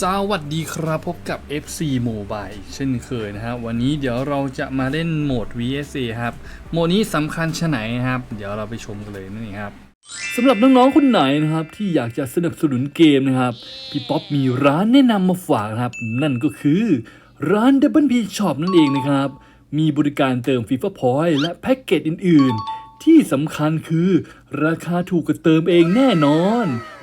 สวัสดีครับพบกับ FC Mobile เช่นเคยนะครับ วันนี้เดี๋ยวเราจะมาเล่นโหมด VSA ครับ โหมดนี้สำคัญชะไหนครับ เดี๋ยวเราไปชมกันเลยนั่ครับสำหรับน้องๆคนไหนนะครับ ที่อยากจะสนับสนุนเกมนะครับ พี่ป๊อปมีร้านแนะนำมาฝากนะครับ นั่นก็คือร้าน Double P Shop นั่นเองนะครับ มีบริการเติม FIFA Point และแพ็กเกจอื่น ๆ ที่สำคัญคือราคาถูกกว่าเติมเองแน่นอน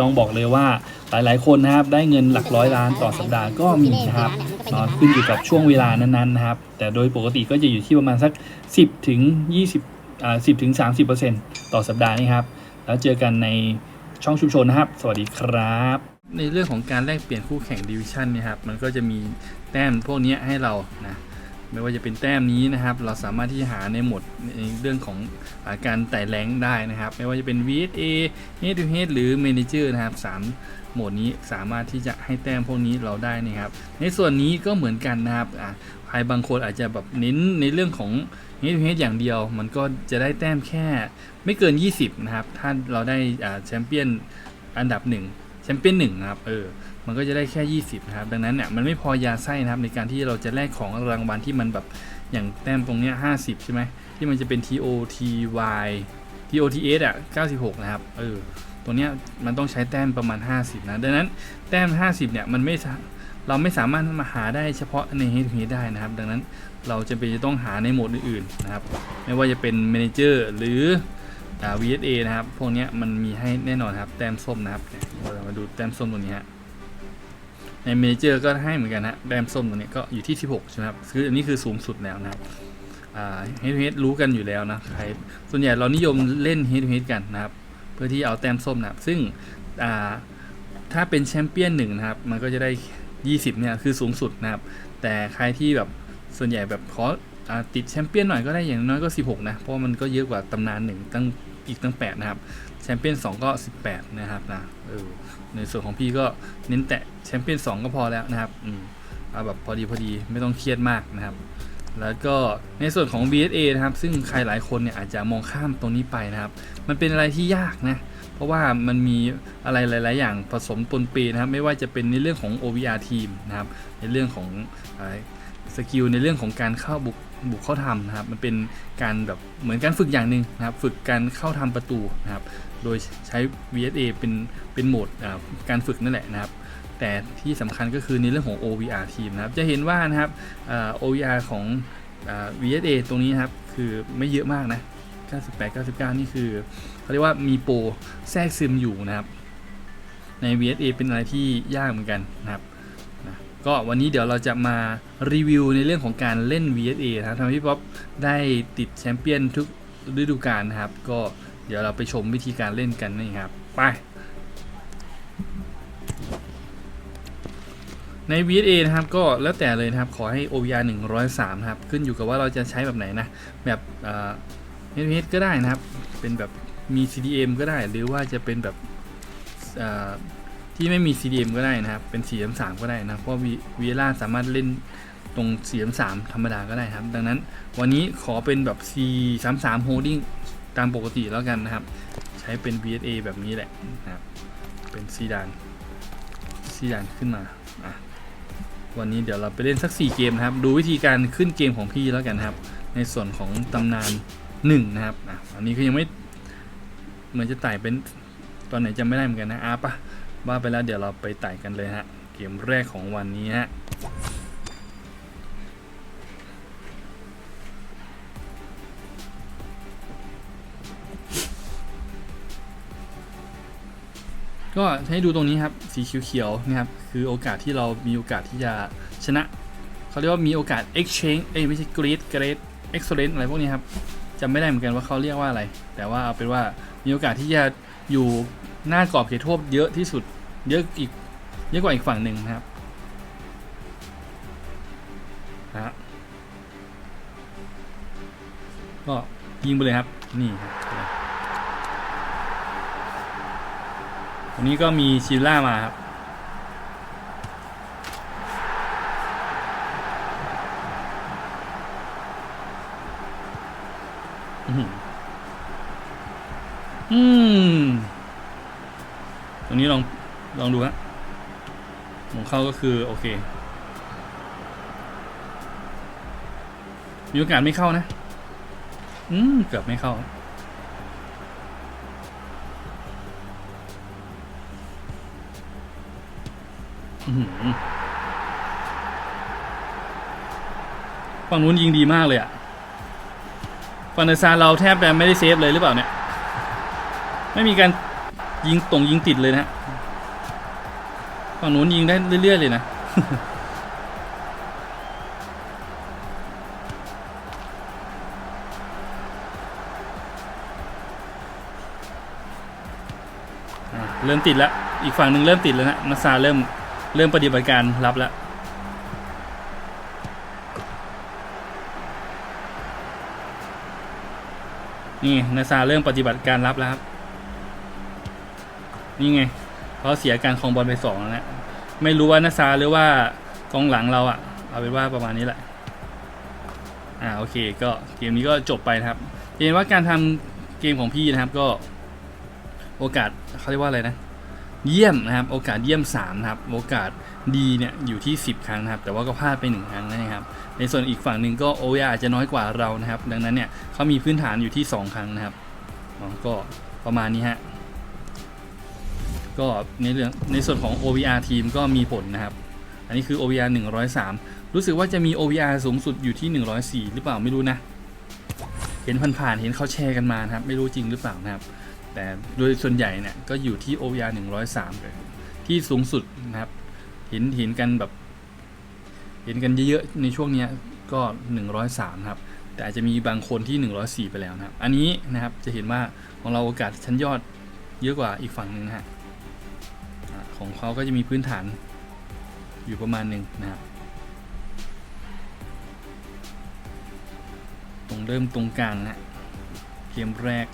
ต้องบอกเลยว่าหลาย ๆ คนนะครับได้เงินหลักร้อยล้านต่อสัปดาห์ก็มีนะครับนาะขึ้นอยู่กับช่วงเวลานั้นๆนะครับ แต่โดยปกติก็จะอยู่ที่ประมาณสัก 10ถึง20อ่า10ถึง30%ต่อสัปดาห์นี่ครับ แล้วเจอกันในช่องชุมชนนะครับ สวัสดีครับ ในเรื่องของการแลกเปลี่ยนคู่แข่งดิวิชั่นเนี่ยครับมันก็จะมีแต้มพวกนี้ให้เรานะ ไม่ว่าจะเป็นแต้มนี้นะครับ เราสามารถที่จะหาในหมดในเรื่องของอาการไต่แรงได้นะครับ ไม่ว่าจะเป็น VSA Head to Head หรือ Manager นะครับ3โหมดนี้สามารถที่จะให้แต้มพวกนี้เราได้นะครับ ในส่วนนี้ก็เหมือนกันนะครับอ่าใครบางคนอาจจะแบบเน้นในเรื่องของ Head to Head อย่างเดียว มันก็จะได้แต้มแค่ไม่เกิน 20 นะครับ ถ้าเราได้แชมเปี้ยนอันดับหนึ่งแชมเปี้ยนหนึ่งนะครับเออ มันก็จะได้แค่ 20นะครับดังนั้นเนี่ยมันไม่พอยาไส้นะครับในการที่เราจะแลกของรางวัลที่มันแบบอย่างแต้มตรงเนี้ย50ใช่ไหมที่มันจะเป็น TOTY TOTS อะ96 นะครับเออตรงเนี้ยมันต้องใช้แต้มประมาณ 50 นะ ดังนั้นแต้ม 50 เนี่ยมันไม่เราไม่สามารถมาหาได้เฉพาะใน Head to Head ได้นะครับ ดังนั้นเราจะเป็นจะต้องหาในโหมดอื่นๆนะครับ ไม่ว่าจะเป็น Manager หรือ VSA นะครับ พวกนี้มันมีให้แน่นอนครับ แต้มส้มนะครับเรามาดูแต้มส้มตรงนี้ฮะ ในเมเจอร์ก็ให้เหมือนกันนะแรมส้มตัวนี้ก็อยู่ที่ 16 ใช่ไหมครับคืออันนี้คือสูงสุดแล้วนะครับเฮดเฮดรู้กันอยู่แล้วนะใครส่วนใหญ่เรานิยมเล่นเฮดเฮดกันนะครับ เพื่อที่เอาแต้มส้มนะครับซึ่งถ้าเป็นแชมเปี้ยนหนึ่งนะครับ มันก็จะได้ 20 เนี่ยคือสูงสุดนะครับ แต่ใครที่แบบส่วนใหญ่แบบขออติดแชมเปี้ยนหน่อยก็ได้อย่างน้อยก็ 16 นะ เพราะมันก็เยอะกว่าตำนานหนึ่งตั้งอีกตั้ง 8 นะครับ แชมเปี้ยน2 ก็ 18 นะครับนะ ในส่วนของพี่ก็เน้นแตะแชมเปี้ยน2ก็พอแล้วนะครับอืมเอาแบบพอดีพอดีไม่ต้องเครียดมากนะครับ แล้วก็ในส่วนของ BSA นะครับ ซึ่งใครหลายคนเนี่ยอาจจะมองข้ามตรงนี้ไปนะครับ มันเป็นอะไรที่ยากนะ เพราะว่ามันมีอะไรหลาย ๆ อย่างผสมปนเปนะครับ ไม่ว่าจะเป็นในเรื่องของ OVR ทีมนะครับ ในเรื่องของสกิลในเรื่องของการเข้าบุกบุกเข้าทำนะครับ มันเป็นการแบบเหมือนการฝึกอย่างหนึ่งนะครับ ฝึกการเข้าทำประตูนะครับ โดยใช้ VSA เป็นเป็นโหมดการฝึกนั่นแหละนะครับ แต่ที่สำคัญก็คือในเรื่องของ OVR ทีมนะครับ จะเห็นว่านะครับ OVR ของอ VSA ตรงนี้นะครับ คือไม่เยอะมากนะ 98 99 นี่คือเขาเรียกว่ามีโปรแทรกซึมอยู่นะครับ ใน VSA เป็นอะไรที่ยากเหมือนกันนะครับนะก็วันนี้เดี๋ยวเราจะมารีวิวในเรื่องของการเล่น VSA นะครับทำให้พี่ป๊อปได้ติดแชมเปี้ยนทุกฤดูกาลนะครับ ก็ เดี๋ยวเราไปชมวิธีการเล่นกันนี่ครับ ไป ใน VSA นะครับก็แล้วแต่เลยนะครับขอให้ OVR 103นะครับ ขึ้นอยู่กับว่าเราจะใช้แบบไหนนะ แบบเอ่อ HH ก็ได้นะครับ เป็นแบบมี CDM ก็ได้ หรือว่าจะเป็นแบบที่ไม่มี CDM ก็ได้นะครับ เป็น 4M3 ก็ได้นะ เพราะวีล่าสามารถเล่นตรง 4M3 ธรรมดาก็ได้ครับ ดังนั้นวันนี้ขอเป็นแบบ433 Holding ามปกติแล้วกันนะครับ ใช้เป็น VSA แบบนี้แหละนะครับ เป็นซีดานซีดานขึ้นมาอะวันนี้เดี๋ยวเราไปเล่นสัก 4 เกมนะครับ ดูวิธีการขึ้นเกมของพี่แล้วกันนะครับ ในส่วนของตำนาน1นะครับอะอันนี้ก็ยังไม่เหมือนจะไต่เป็นตอนไหนจำไม่ได้เหมือนกันนะอะปะว่าไปแล้วเดี๋ยวเราไปไต่กันเลยฮะเกมแรกของวันนี้ฮะ ก็ให้ดูตรงนี้ครับสีเขียวๆนะครับคือโอกาสที่เรามีโอกาสที่จะชนะเขาเรียกว่ามีโอกาส exchange เอ้ไม่ใช่ great great excellent อะไรพวกนี้ครับจำไม่ได้เหมือนกันว่าเขาเรียกว่าอะไร แต่ว่าเอาเป็นว่ามีโอกาสที่จะอยู่หน้ากรอบเขตโทษเยอะที่สุดเยอะอีกเยอะกว่าอีกฝั่งหนึ่งนะครับนะก็ยิงไปเลยครับ นี่ครับ วันนี้ก็มีชิลล่ามาครับอื้อหืออืมตรงนี้ลอง ลองดูฮะของเข้าก็คือ โอเค มีโอกาสไม่เข้านะ อืม เกือบไม่เข้า ฝั่งนู้นยิงดีมากเลยอะฝั่งเดซาเราแทบจะไม่ได้เซฟเลยหรือเปล่าเนี่ย ไม่มีการยิงตรงยิงติดเลยนะฝั่งนู้นยิงได้เรื่อยๆเลยนะเริ่มติดแล้ว อีกฝั่งหนึ่งเริ่มติดแล้วนะนาซาเริ่ม เริ่มปฏิบัติการรับแล้วนี่นาซาเริ่มปฏิบัติการรับแล้วครับ นี่ไงเขาเสียการครองบอลไปสองแล้วนะไม่รู้ว่านาซาหรือว่ากองหลังเราอะเอาเป็นว่าประมาณนี้แหละ อ่าโอเค ก็เกมนี้ก็จบไปนะครับเห็นว่าการทำเกมของพี่นะครับก็ โอกาสเขาเรียกว่าอะไรนะ เยี่ยมนะครับ โอกาสเยี่ยม3นะครับ โอกาสดีเนี่ยอยู่ที่ 10 ครั้งนะครับ แต่ว่าก็พลาดไป 1 ครั้งนะครับ ในส่วนอีกฝั่งหนึ่งก็โอเออาจจะน้อยกว่าเรานะครับ ดังนั้นเนี่ยเขามีพื้นฐานอยู่ที่ 2 ครั้งนะครับก็ประมาณนี้ฮะ ก็ในเรื่องในส่วนของ OVR ทีมก็มีผลนะครับ อันนี้คือ OVR 103 รู้สึกว่าจะมี OVR สูงสุดอยู่ที่ 104 หรือเปล่าไม่รู้นะ เห็นผ่านๆเห็นเขาแชร์กันมานะครับ ไม่รู้จริงหรือเปล่านะครับ แต่โดยส่วนใหญ่เนี่ยก็อยู่ที่ OVR 103 เลย ที่สูงสุดนะครับ เห็นเห็นกันแบบ เห็นกันเยอะๆในช่วงเนี้ยก็ 103 ครับ แต่อาจจะมีบางคนที่ 104 ไปแล้วนะครับ อันนี้นะครับจะเห็นว่าของเราโอกาสชั้นยอดเยอะกว่าอีกฝั่งหนึ่งนะฮะของเขาก็จะมีพื้นฐานอยู่ประมาณหนึ่งนะครับตรงเริ่มตรงกลางนะเกมแรก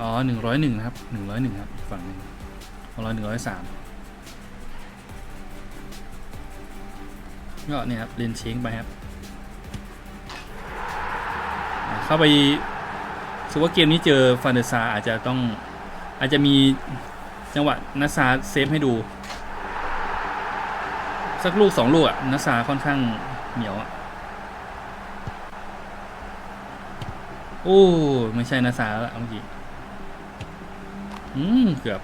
อ๋อหนึ่งร้อยหนึ่งครับหนึ่งร้อยหนึ่งครับอีกฝั่งหนึ่งของเราหนึ่งร้อยสามก็เนี่ยครับเรียนเช้งไปครับ เข้าไปถือว่าเกมนี้เจอฟานเดซาอาจจะต้องอาจจะมีจังหวะนัสซาเซฟให้ดู สักลูกสองลูกอะนัสซาค่อนข้างเหนียวอะโอ้ ไม่ใช่นัสซาแล้วล่ะเมื่อกี้ อืม เกือบ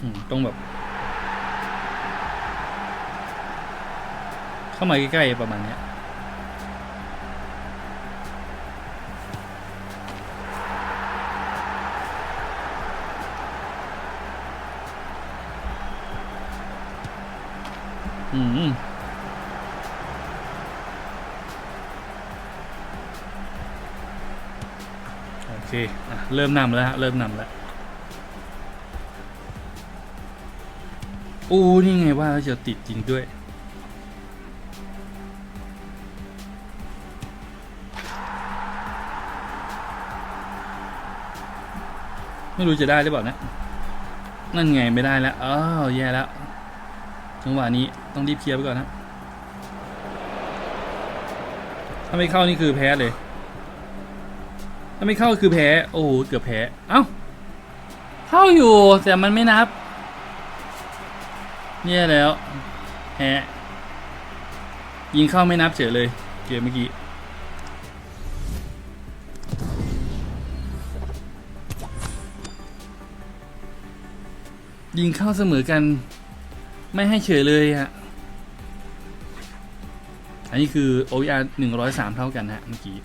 อืมต้องแบบ เข้ามาใกล้ๆประมาณเนี้ยอืม เคเริ่มนำแล้วฮะเริ่มนำแล้วอู้นี่ไงว่าจะติดจริงด้วย ไม่รู้จะได้หรือเปล่านะ นั่นไงไม่ได้แล้วอ้าวแย่แล้วจังหวะนี้ต้องรีบเคลียร์ไปก่อนนะ ถ้าไม่เข้านี่คือแพ้เลย ถ้าไม่เข้าคือแพ้ โอ้โหเกือบแพ้ เอ้า เข้าอยู่แต่มันไม่นับเนี่ยแล้วแพยิงเข้าไม่นับเฉยเลยเกมเมื่อกี้ ยิงเข้าเสมอกัน ไม่ให้เฉยเลยอะอันนี้คือ OER 103 เท่ากันฮะเมื่อกี้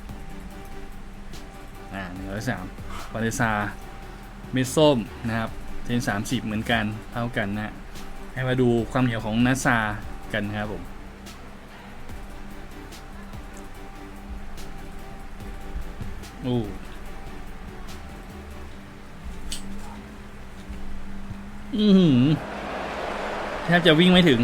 ร้อยสามปาเลซาเมสโซมนะครับเทนสามสิบเหมือนกันเท่ากันนะให้มาดูความเหนียวของนาซากันนะครับผมโอ้อืแทบจะวิ่งไม่ถึง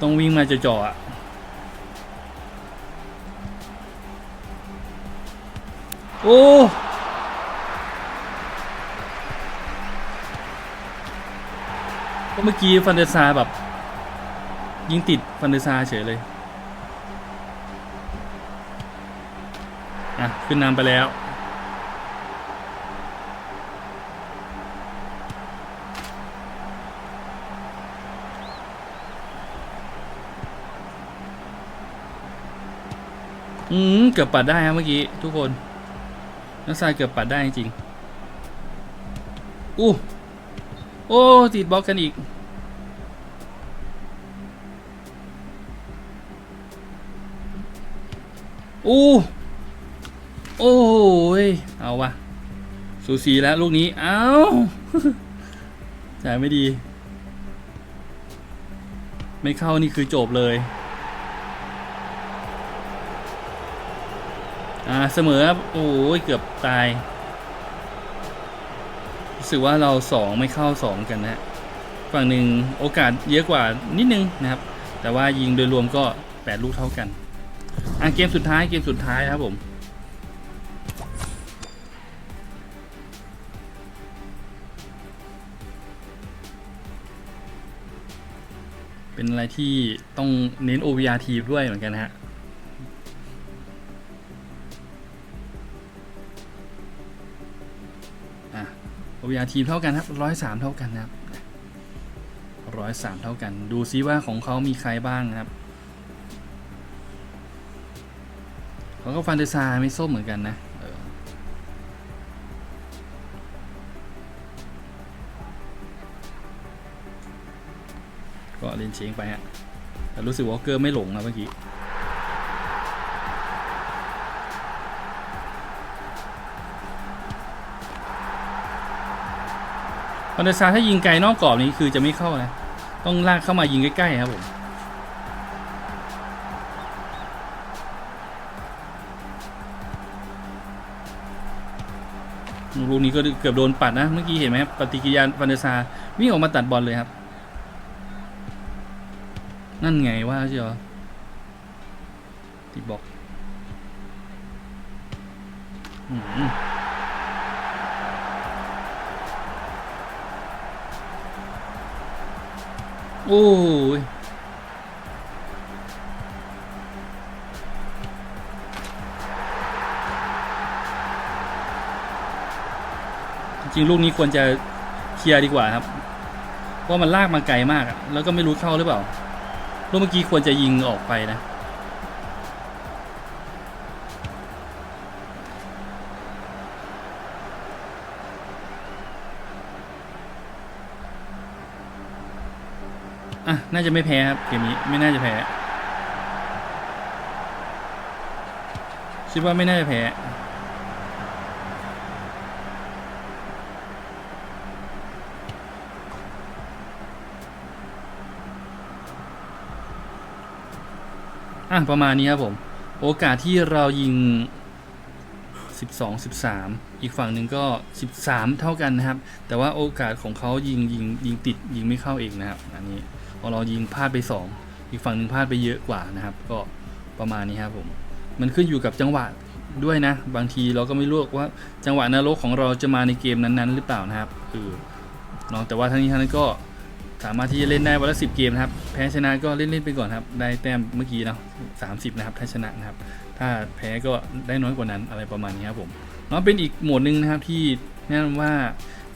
ต้องวิ่งมาจ่อๆอะโอ้ก็เมื่อกี้ฟันเดซาแบบ ยิงติดฟันเดซาเฉยเลย อะ ขึ้นนำไปแล้ว อืมเกือบปัดได้ครับเมื่อกี้ทุกคนนักทรายเกือบปัดได้จริงอู้โอ้ติดบล็อกกันอีก อู้โอ้ยเอาวะสูสีแล้วลูกนี้ เอาจ่ายไม่ดี ไม่เข้านี่คือจบเลย อ่าเสมอครับโอ้ยเกือบตาย รู้สึกว่าเราสองไม่เข้าสองกันนะฮะฝั่งหนึ่งโอกาสเยอะกว่านิดนึงนะครับ แต่ว่ายิงโดยรวมก็8ลูกเท่ากันอะเกมสุดท้ายเกมสุดท้ายนะครับผมเป็นอะไรที่ต้องเน้น OVR ทีด้วยเหมือนกันนะฮะ OVR ทีมเท่ากันครับร้อยสามเท่ากันนะครับร้อยสามเท่ากัน ดูซิว่าของเขามีใครบ้างนะครับเขาก็ฟันเดซาไม่ส้มเหมือนกันนะก็เล่นเชงไปฮะแต่รู้สึกว่าเกอร์ไม่หลงนะเมื่อกี้ ฟันเดซาถ้ายิงไกลนอกกรอบนี้คือจะไม่เข้านะ ต้องลากเข้ามายิงใกล้ๆครับผมลูกนี้ก็เกือบโดนปัดนะ เมื่อกี้เห็นไหมครับปฏิกิริยาฟันเดซาวิ่งออกมาตัดบอลเลยครับ นั่นไงว่าเชียวติบล็อก โอ้ยจริงลูกนี้ควรจะเคลียร์ดีกว่าครับเพราะมันลากมาไกลมากแล้วก็ไม่รู้เข้าหรือเปล่าลูกเมื่อกี้ควรจะยิงออกไปนะ อะ น่าจะไม่แพ้ครับ เกมนี้ไม่น่าจะแพ้ คิดว่าไม่น่าจะแพ้ อะ ประมาณนี้ครับผม โอกาสที่เรายิง 12 13 อีกฝั่งหนึ่งก็ 13 เท่ากันนะครับ แต่ว่าโอกาสของเขายิงยิงยิงติดยิงไม่เข้าเองนะครับ อันนี้ ของเรายิงพลาดไป 2 อีกฝั่งหนึ่งพลาดไปเยอะกว่านะครับ ก็ประมาณนี้ครับผม มันขึ้นอยู่กับจังหวะด้วยนะ บางทีเราก็ไม่รู้ว่าจังหวะนรกของเราจะมาในเกมนั้นๆ หรือเปล่านะครับเออเนาะแต่ว่าทั้งนี้ทั้งนั้นก็สามารถที่จะเล่นได้วันละสิเกมนะครับ แพ้ชนะก็เล่นๆไปก่อนครับ ได้แต้มเมื่อกี้เนาะสามสิบนะครับถ้าชนะนะครับ ถ้าแพ้ก็ได้น้อยกว่านั้นอะไรประมาณนี้ครับผมเนาะเป็นอีกโหมดหนึ่งนะครับที่แนะนำว่า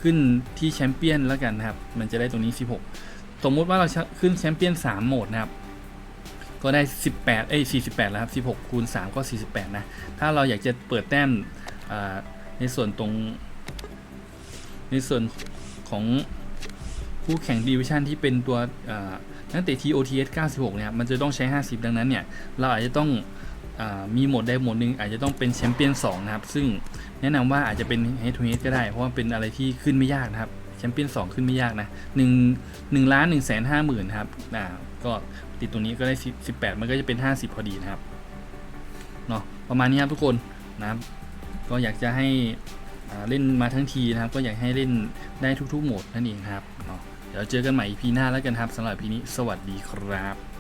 ขึ้นที่แชมเปี้ยนแล้วกันนะครับ มันจะได้ตรงนี้ 16 สมมุติว่าเราขึ้นแชมเปี้ยน3โหมดนะครับ ก็ได้ 18 เอ้ย 48 แล้วครับ 16 คูณ 3 ก็ 48 นะ ถ้าเราอยากจะเปิดแต้มในส่วนตรง ในส่วนของคู่แข่งดิวิชันที่เป็นตัวนักเตะ TOTS 96เนี่ยครับ มันจะต้องใช้ 50 ดังนั้นเนี่ย เราอาจจะต้องอมีโหมดใดโหมดหนึ่งอาจจะต้องเป็นแชมเปี้ยน2นะครับ ซึ่งแนะนำว่าอาจจะเป็น head to head ก็ได้ เพราะว่าเป็นอะไรที่ขึ้นไม่ยากนะครับ แชมเปี้ยน2ขึ้นไม่ยากนะหนึ่งหนึ่งล้านหนึ่งแสนห้าหมื่นครับอ่าก็ติดตัวนี้ก็ได้สิบแปดมันก็จะเป็นห้าสิบพอดีนะครับเนาะประมาณนี้ครับทุกคนนะครับก็อยากจะให้อ่าเล่นมาทั้งทีนะครับ ก็อยากให้เล่นได้ทุกๆโหมดนั่นเองครับเนาะเดี๋ยวเจอกันใหม่ EP หน้าแล้วกันครับสำหรับ EP นี้สวัสดีครับ